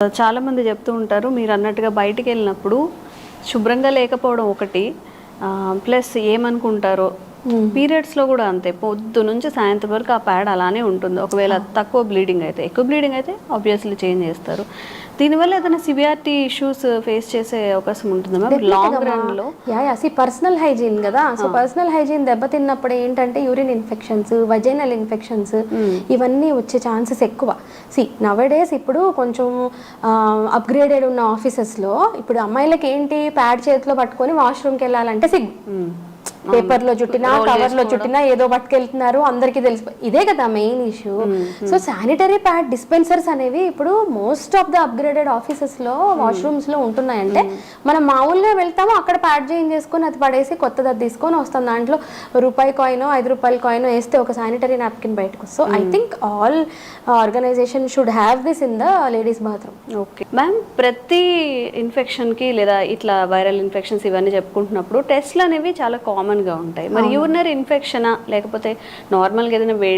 చాలా మంది చెప్తూ ఉంటారు మీరు అన్నట్టుగా బయటికి వెళ్ళినప్పుడు శుభ్రంగా లేకపోవడం ఒకటి. ప్లస్ ఏమనుకుంటారో పీరియడ్స్లో కూడా అంతే. పొద్దు నుంచి సాయంత్రం వరకు ఆ ప్యాడ్ అలానే ఉంటుంది. ఒకవేళ తక్కువ బ్లీడింగ్ అయితే ఎక్కువ బ్లీడింగ్ అయితే ఆబ్వియస్లీ చేంజ్ చేస్తారు. దీనివల్ల ఏదైనా సివియారిటీ ఇష్యూస్ ఫేస్ చేసే అవకాశం ఉంటుంది మ్యామ్? లాంగ్ యా సి పర్సనల్ హైజీన్ కదా. సో పర్సనల్ హైజీన్ దెబ్బతిన్నప్పుడు ఏంటంటే యూరిన్ ఇన్ఫెక్షన్స్ వజైనల్ ఇన్ఫెక్షన్స్ ఇవన్నీ వచ్చే ఛాన్సెస్ ఎక్కువ. సి నవడేస్ ఇప్పుడు కొంచెం అప్గ్రేడెడ్ ఉన్న ఆఫీసెస్లో ఇప్పుడు అమ్మాయిలకి ఏంటి ప్యాడ్ చేతిలో పట్టుకొని వాష్రూమ్కి వెళ్ళాలంటే సిగ్గు. పేపర్లో చుట్టినా కవర్లో చుట్టినా ఏదో పట్టుకెళ్తున్నారు అందరికీ తెలిసి. ఇదే కదా main issue so sanitary pad dispensers అనేవి ఇప్పుడు మోస్ట్ ఆఫ్ ద అప్గ్రేడెడ్ ఆఫీసెస్లో వాష్రూమ్స్లో ఉంటున్నాయంటే మనం మామూలుగా వెళ్తాము అక్కడ ప్యాడ్ చేంజ్ చేసుకొని అది పడేసి కొత్తది అది తీసుకొని వస్తాం. దాంట్లో రూపాయి కాయిన్ ఐదు రూపాయల కాయిన్ వేస్తే ఒక శానిటరీ నాప్కిన్ బయటకు so I think all organisation should have this in the ladies bathroom okay ma'am ప్రతి ఇన్ఫెక్షన్కి లేదా ఇట్లా వైరల్ ఇన్ఫెక్షన్స్ ఇవన్నీ చెప్పుకుంటున్నప్పుడు టెస్ట్లు అనేవి చాలా కామన్గా ఉంటాయి. మరి యూరినరీ ఇన్ఫెక్షనా లేకపోతే నార్మల్గా ఏదైనా వేడి